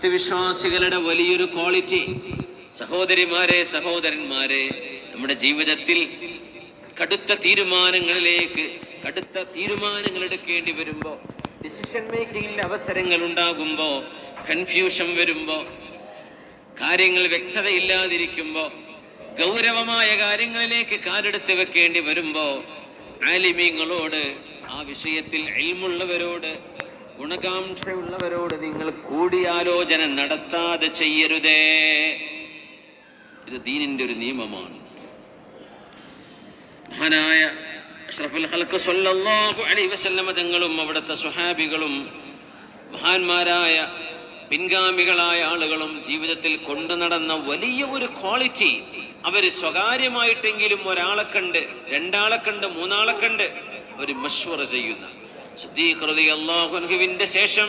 സത്യവിശ്വാസികളുടെ വലിയൊരു ക്വാളിറ്റി. സഹോദരിമാരെ സഹോദരന്മാരെ നമ്മുടെ ജീവിതത്തിൽ കടുത്ത തീരുമാനങ്ങളിലേക്ക് കടുത്ത തീരുമാനങ്ങൾ എടുക്കേണ്ടി വരുമ്പോൾ ഡിസിഷൻ മേക്കിങ്ങിന്റെ അവസരങ്ങൾ ഉണ്ടാകുമ്പോൾ കൺഫ്യൂഷൻ വരുമ്പോൾ കാര്യങ്ങൾ വ്യക്തതയില്ലാതിരിക്കുമ്പോൾ ഗൗരവമായ കാര്യങ്ങളിലേക്ക് കാലെടുത്ത് വെക്കേണ്ടി വരുമ്പോൾ ആലിമീങ്ങളോട് ആ വിഷയത്തിൽ എൽമുള്ളവരോട് ഗുണകാംക്ഷയുള്ളവരോട് നിങ്ങൾ കൂടിയാലോചന നടത്താതെ ചെയ്യരുതേ. ഇത് ദീനിന്റെ ഒരു നിയമമാണ്. മഹാനായ അഷ്റഫുൽ ഹൽക്ക് സല്ലല്ലാഹു അലൈഹി വസല്ലമ തങ്ങളും അവിടുത്തെ സുഹാബികളും മഹാന്മാരായ പിൻഗാമികളായ ആളുകളും ജീവിതത്തിൽ കൊണ്ടു നടന്ന വലിയ ഒരു ക്വാളിറ്റി അവർ സ്വകാര്യമായിട്ടെങ്കിലും ഒരാളെ കണ്ട് രണ്ടാളെ കണ്ട് മൂന്നാളെ കണ്ട് ഒരു മഷ്വറ ചെയ്യുന്ന സുദ്ദീഖ് റളിയല്ലാഹു ശേഷം